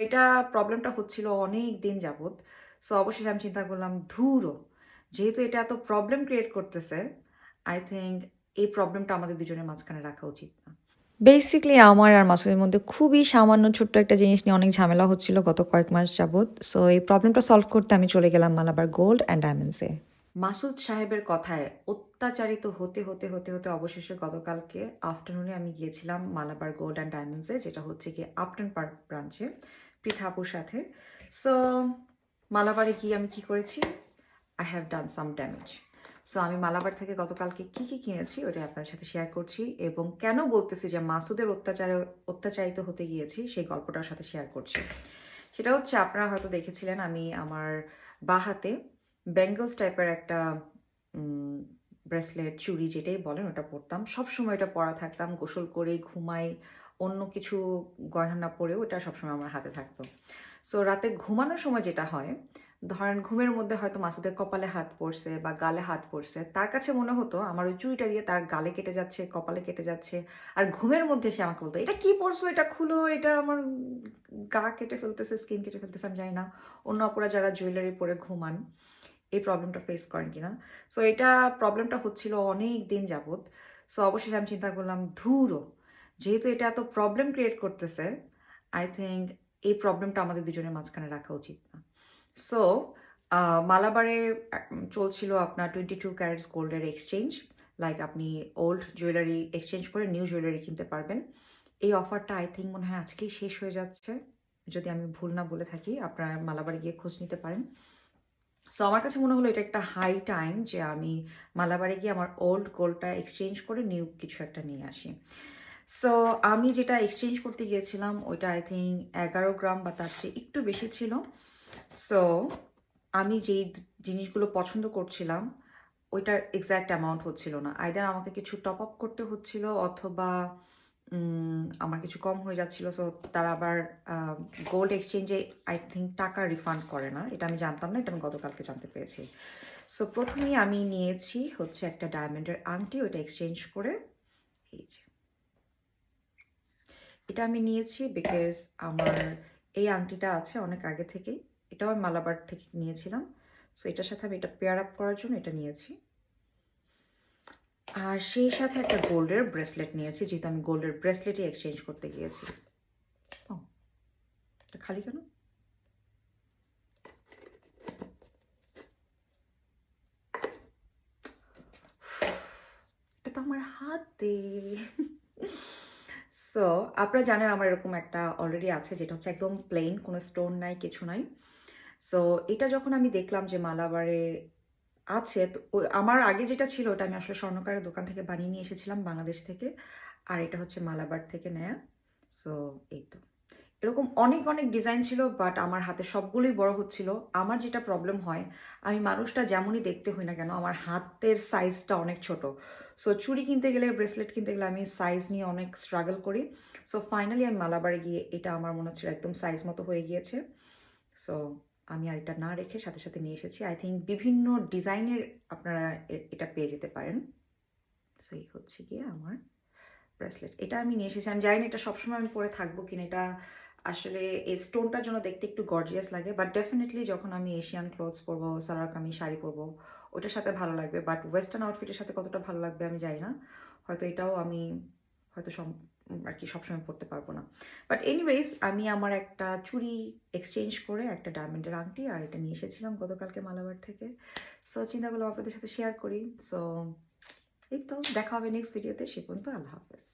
এটা প্রবলেমটা হচ্ছিল অনেক দিন যাবত। সো অবশেষে আমি চিন্তা করলাম ধুরো! যেহেতু এটা এত প্রবলেম ক্রিয়েট করতেছে, আই থিংক এই প্রবলেমটা আমাদের দুজনের মাঝখানে রাখা উচিত না। বেসিক্যালি আমার আর মাসুদের মধ্যে খুবই সামান্য ছোট্ট একটা জিনিস নিয়ে অনেক ঝামেলা হচ্ছিল গত কয়েক মাস যাবৎ সো এই প্রবলেমটা সলভ করতে আমি চলে গেলাম মালাবার গোল্ড অ্যান্ড ডায়মন্ডসে। মাসুদ সাহেবের কথায় অত্যাচারিত হতে, হতে, হতে, হতে অবশেষে গতকালকে আফটারনুনে আমি গিয়েছিলাম মালাবার গোল্ড অ্যান্ড ডায়মন্ডসে যেটা হচ্ছে গিয়ে আপটন পার্ক ব্রাঞ্চে পৃথা আপুর সাথে। সো মালাবারে গিয়ে আমি কি করেছি? I have done some damage. So আমি মালাবার থেকে গতকালকে কি, কি কিনেছি ওটা আপনার সাথে শেয়ার করছি এবং কেন বলতেছি যে মাসুদের অত্যাচারে অত্যাচারিত হতে গিয়েছি সেই গল্পটার সাথে শেয়ার করছি। সেটা হচ্ছে আপনারা হয়তো দেখেছিলেন আমি আমার বাঁ হাতে বেঙ্গলস টাইপের একটা ব্রেসলেট, চুড়ি যেটাই বলেন ওটা পরতাম। সবসময় এটা পরা থাকতাম। গোসল করে ঘুমাই, অন্য কিছু গয়না পরেও ওটা সবসময় আমার হাতে থাকতো। সো রাতে ঘুমানোর সময় যেটা হয়, ধরেন ঘুমের মধ্যে হয়তো মাসুদের কপালে হাত পড়ছে বা গালে হাত পড়ছে। তার কাছে মনে হতো আমার ওই চুড়িটা দিয়ে তার গালে কেটে যাচ্ছে, কপালে কেটে যাচ্ছে। আর ঘুমের মধ্যে সে আমাকে বলতো, "এটা কি পড়ছো? এটা খুলো। এটা আমার গা কেটে ফেলতেছে, স্কিন কেটে ফেলতেছে।" আমি জানি না অন্য অপরা যারা জুয়েলারি পরে ঘুমান এই প্রবলেমটা ফেস করেন কিনা। সো এটা প্রবলেমটা হচ্ছিল অনেক দিন যাবত। সো অবশেষে আমি চিন্তা করলাম ধুরো! যেহেতু এটা এত প্রবলেম ক্রিয়েট করতেছে, আই থিঙ্ক এই প্রবলেমটা আমাদের দুজনের মাঝখানে রাখা উচিত না। সো মালাবারে চলছিল আপনার 22 ক্যারেটস গোল্ডের এক্সচেঞ্জ। লাইক আপনি ওল্ড জুয়েলারি এক্সচেঞ্জ করে নিউ জুয়েলারি কিনতে পারবেন। এই অফারটা আই থিঙ্ক মনে হয় আজকেই শেষ হয়ে যাচ্ছে। যদি আমি ভুল না বলে থাকি আপনারা মালাবারে গিয়ে খোঁজ নিতে পারেন। সো আমার কাছে মনে হলো এটা একটা হাই টাইম যে আমি মালাবারে গিয়ে আমার ওল্ড গোল্ডটা এক্সচেঞ্জ করে নিউ কিছু একটা নিয়ে আসি। সো আমি যেটা এক্সচেঞ্জ করতে গিয়েছিলাম, ওইটা আই থিঙ্ক এগারো গ্রাম বা তার চেয়ে একটু বেশি ছিল। সো আমি যেই জিনিসগুলো পছন্দ করছিলাম, ওইটার এক্স্যাক্ট অ্যামাউন্ট হচ্ছিল না। আইদার আমাকে কিছু টপ আপ করতে হচ্ছিল অথবা আমার কিছু কম হয়ে যাচ্ছিল। সো তারা আবার গোল্ড এক্সচেঞ্জে আই থিঙ্ক টাকা রিফান্ড করে না। এটা আমি জানতাম না। এটা আমি গতকালকে জানতে পেরেছি। সো প্রথমেই আমি নিয়েছি হচ্ছে একটা ডায়মন্ডের আংটি, ওইটা এক্সচেঞ্জ করে, এই যে। এটা আমি নিয়েছি বিকজ আমার এই আংটিটা আছে অনেক আগে থেকেই। এটাও আমি মালাবার থেকে নিয়েছিলাম। সো এটার সাথে আমি এটা পেয়ার আপ করার জন্য এটা নিয়েছি। আর সেই সাথে একটা গোল্ডের ব্রেসলেট নিয়েছি যেহেতু আমি গোল্ডের ব্রেসলেটই এক্সচেঞ্জ করতে গিয়েছি। ও! এটা খালি কেন? এটা তো আমার হাতে। সো আপনারা জানেন আমার এরকম একটা অলরেডি আছে যেটা হচ্ছে একদম প্লেন কোনো স্টোন নাই, কিছু নাই। সো এটা যখন আমি দেখলাম যে মালাবারে আছে তো আমার আগে যেটা ছিল ওটা আমি আসলে স্বর্ণকারের দোকান থেকে বানিয়ে নিয়ে এসেছিলাম বাংলাদেশ থেকে। আর এটা হচ্ছে মালাবার থেকে নেয়া। সো এই তো। এরকম অনেক, অনেক ডিজাইন ছিল বাট আমার হাতে সবগুলোই বড় হচ্ছিল। আমার যেটা প্রবলেম হয় আমি মানুষটা যেমনই দেখতে হই না কেন আমার হাতের সাইজটা অনেক ছোট। সো চুড়ি কিনতে গেলে, ব্রেসলেট কিনতে গেলে আমি সাইজ নিয়ে অনেক স্ট্রাগল করি। সো ফাইনালি আমি মালাবারে গিয়ে এটা আমার মনে হচ্ছিল একদম সাইজ মতো হয়ে গিয়েছে। সো আমি আর এটা না রেখে সাথে, সাথে নিয়ে এসেছি। আই থিঙ্ক বিভিন্ন ডিজাইনের আপনারা এটা পেয়ে যেতে পারেন। সো এই হচ্ছে গিয়ে আমার ব্রেসলেট। এটা আমি নিয়ে এসেছি। আমি জানি এটা সবসময় আমি পরে থাকব কিনা। এটা আসলে এই স্টোনটার জন্য দেখতে একটু গর্জিয়াস লাগে। বাট ডেফিনেটলি যখন আমি এশিয়ান ক্লথস পরবো, সালোয়ার কামিজ, শাড়ি পরবো ওটার সাথে ভালো লাগবে। বাট ওয়েস্টার্ন আউটফিটের সাথে কতটা ভালো লাগবে আমি জানি না। হয়তো এটাও আমি হয়তো সব আর কি সবসময় পরতে পারব না। বাট এনিওয়েজ আমি আমার একটা চুড়ি এক্সচেঞ্জ করে একটা ডায়মন্ডের আংটি আর এটা নিয়ে এসেছিলাম গতকালকে মালাবার থেকে। সো চিন্তা করলাম আপনাদের সাথে শেয়ার করি। সো এই তো দেখা হবে নেক্সট ভিডিওতে। সে পর্যন্ত আল্লাহ হাফেজ।